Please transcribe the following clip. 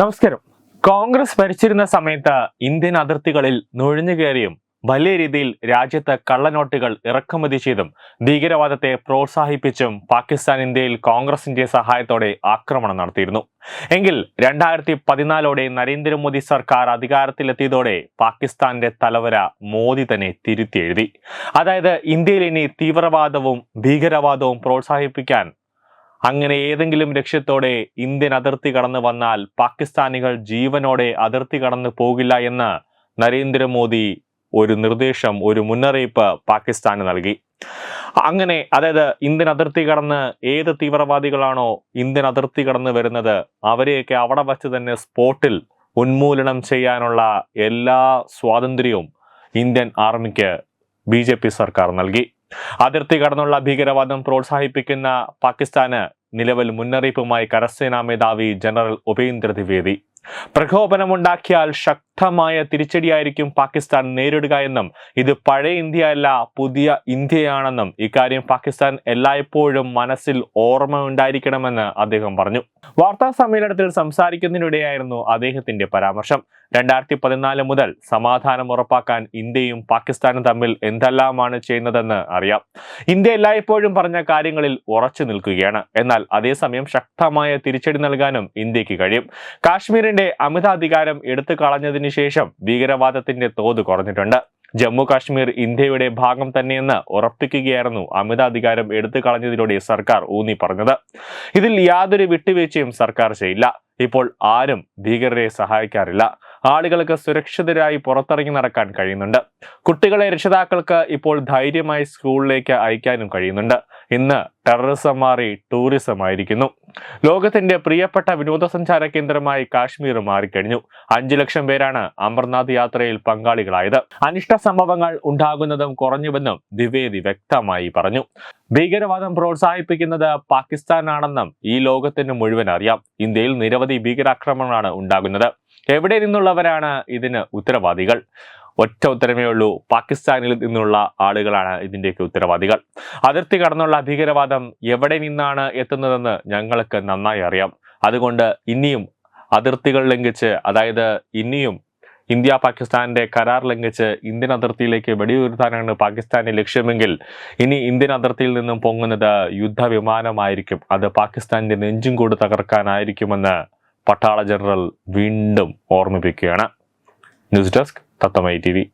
നമസ്കാരം. കോൺഗ്രസ് ഭരിച്ചിരുന്ന സമയത്ത് ഇന്ത്യൻ അതിർത്തികളിൽ നുഴഞ്ഞു കയറിയും വലിയ രീതിയിൽ രാജ്യത്ത് കള്ളനോട്ടുകൾ ഇറക്കുമതി ചെയ്തും ഭീകരവാദത്തെ പ്രോത്സാഹിപ്പിച്ചും പാകിസ്ഥാൻ ഇന്ത്യയിൽ കോൺഗ്രസിന്റെ സഹായത്തോടെ ആക്രമണം നടത്തിയിരുന്നു. എങ്കിൽ രണ്ടായിരത്തി പതിനാലോടെ നരേന്ദ്രമോദി സർക്കാർ അധികാരത്തിലെത്തിയതോടെ പാകിസ്ഥാന്റെ തലവര മോദി തന്നെ തിരുത്തി എഴുതി. അതായത് ഇന്ത്യയിൽ ഇനി തീവ്രവാദവും ഭീകരവാദവും പ്രോത്സാഹിപ്പിക്കാൻ അങ്ങനെ ഏതെങ്കിലും ലക്ഷ്യത്തോടെ ഇന്ത്യൻ അതിർത്തി കടന്നു വന്നാൽ പാകിസ്ഥാനികൾ ജീവനോടെ അതിർത്തി കടന്നു പോകില്ല എന്ന് നരേന്ദ്രമോദി ഒരു നിർദ്ദേശം ഒരു മുന്നറിയിപ്പ് പാകിസ്ഥാന് നൽകി. അങ്ങനെ അതായത് ഇന്ത്യൻ അതിർത്തി കടന്ന് ഏത് തീവ്രവാദികളാണോ ഇന്ത്യൻ അതിർത്തി കടന്ന് വരുന്നത് അവരെയൊക്കെ അവിടെ വച്ച് തന്നെ സ്പോട്ടിൽ ഉന്മൂലനം ചെയ്യാനുള്ള എല്ലാ സ്വാതന്ത്ര്യവും ഇന്ത്യൻ ആർമിക്ക് ബി സർക്കാർ നൽകി. അതിർത്തി കടന്നുള്ള ഭീകരവാദം പ്രോത്സാഹിപ്പിക്കുന്ന പാകിസ്ഥാന് നിലവിൽ മുന്നറിയിപ്പുമായി കരസേനാ മേധാവി ജനറൽ ഉപേന്ദ്ര ദ്വിവേദി. പ്രകോപനമുണ്ടാക്കിയാൽ ശക്തമായ തിരിച്ചടിയായിരിക്കും പാകിസ്ഥാൻ നേരിടുക എന്നും ഇത് പഴയ ഇന്ത്യ അല്ല പുതിയ ഇന്ത്യയാണെന്നും ഇക്കാര്യം പാകിസ്ഥാൻ എല്ലായ്പ്പോഴും മനസ്സിൽ ഓർമ്മ ഉണ്ടായിരിക്കണമെന്ന് അദ്ദേഹം പറഞ്ഞു. വാർത്താ സമ്മേളനത്തിൽ സംസാരിക്കുന്നതിനിടെയായിരുന്നു അദ്ദേഹത്തിന്റെ പരാമർശം. രണ്ടായിരത്തി പതിനാല് മുതൽ സമാധാനം ഉറപ്പാക്കാൻ ഇന്ത്യയും പാകിസ്ഥാനും തമ്മിൽ എന്തെല്ലാമാണ് ചെയ്യുന്നതെന്ന് അറിയാം. ഇന്ത്യ എല്ലായ്പ്പോഴും പറഞ്ഞ കാര്യങ്ങളിൽ ഉറച്ചു നിൽക്കുകയാണ്. എന്നാൽ അതേസമയം ശക്തമായ തിരിച്ചടി നൽകാനും ഇന്ത്യയ്ക്ക് കഴിയും. കാശ്മീരിന്റെ അമിതാധികാരം എടുത്തു കളഞ്ഞതിന് ശേഷം ഭീകരവാദത്തിന്റെ തോത് കുറഞ്ഞിട്ടുണ്ട്. ജമ്മു കാശ്മീർ ഇന്ത്യയുടെ ഭാഗം തന്നെയെന്ന് ഉറപ്പിക്കുകയായിരുന്നു അമിതാധികാരം എടുത്തു കളഞ്ഞതിലൂടെ സർക്കാർ ഊന്നി പറഞ്ഞത്. ഇതിൽ യാതൊരു വിട്ടുവീഴ്ചയും സർക്കാർ ചെയ്യില്ല. ഇപ്പോൾ ആരും ഭീകരരെ സഹായിക്കാറില്ല. ആളുകൾക്ക് സുരക്ഷിതരായി പുറത്തിറങ്ങി നടക്കാൻ കഴിയുന്നുണ്ട്. കുട്ടികളെ രക്ഷിതാക്കൾക്ക് ഇപ്പോൾ ധൈര്യമായി സ്കൂളിലേക്ക് അയക്കാനും കഴിയുന്നുണ്ട്. ഇന്ന് ടെററിസം മാറി ടൂറിസം ആയിരിക്കുന്നു ലോകത്തിന്റെ പ്രിയപ്പെട്ട വിനോദസഞ്ചാര കേന്ദ്രമായി കാശ്മീർ മാറിക്കഴിഞ്ഞു. അഞ്ചു ലക്ഷം പേരാണ് അമർനാഥ് യാത്രയിൽ പങ്കാളികളായത്. അനിഷ്ട സംഭവങ്ങൾ ഉണ്ടാകുന്നതും കുറഞ്ഞുവെന്നും ദ്വിവേദി വ്യക്തമായി പറഞ്ഞു. ഭീകരവാദം പ്രോത്സാഹിപ്പിക്കുന്നത് പാകിസ്ഥാനാണെന്നും ഈ ലോകത്തിന് മുഴുവൻ അറിയാം. ഇന്ത്യയിൽ നിരവധി ഭീകരാക്രമണങ്ങളാണ് ഉണ്ടാകുന്നത്. എവിടെ നിന്നുള്ളവരാണ് ഇതിന് ഉത്തരവാദികൾ? ഒറ്റ ഉത്തരമേ ഉള്ളൂ. പാകിസ്ഥാനിൽ നിന്നുള്ള ആളുകളാണ് ഇതിന്റെയൊക്കെ ഉത്തരവാദികൾ. അതിർത്തി കടന്നുള്ള ഭീകരവാദം എവിടെ നിന്നാണ് എത്തുന്നതെന്ന് ഞങ്ങൾക്ക് നന്നായി അറിയാം. അതുകൊണ്ട് ഇനിയും അതിർത്തികൾ ലംഘിച്ച് അതായത് ഇനിയും ഇന്ത്യ പാകിസ്ഥാന്റെ കരാർ ലംഘിച്ച് ഇന്ത്യൻ അതിർത്തിയിലേക്ക് വെടിയുയർത്താനാണ് പാകിസ്ഥാന്റെ ലക്ഷ്യമെങ്കിൽ ഇനി ഇന്ത്യൻ അതിർത്തിയിൽ നിന്നും പൊങ്ങുന്നത് യുദ്ധവിമാനമായിരിക്കും. അത് പാകിസ്ഥാന്റെ നെഞ്ചും കൂടി തകർക്കാനായിരിക്കുമെന്ന് പട്ടാള ജനറൽ വീണ്ടും ഓർമ്മിപ്പിക്കുകയാണ്. News desk たたまいてり。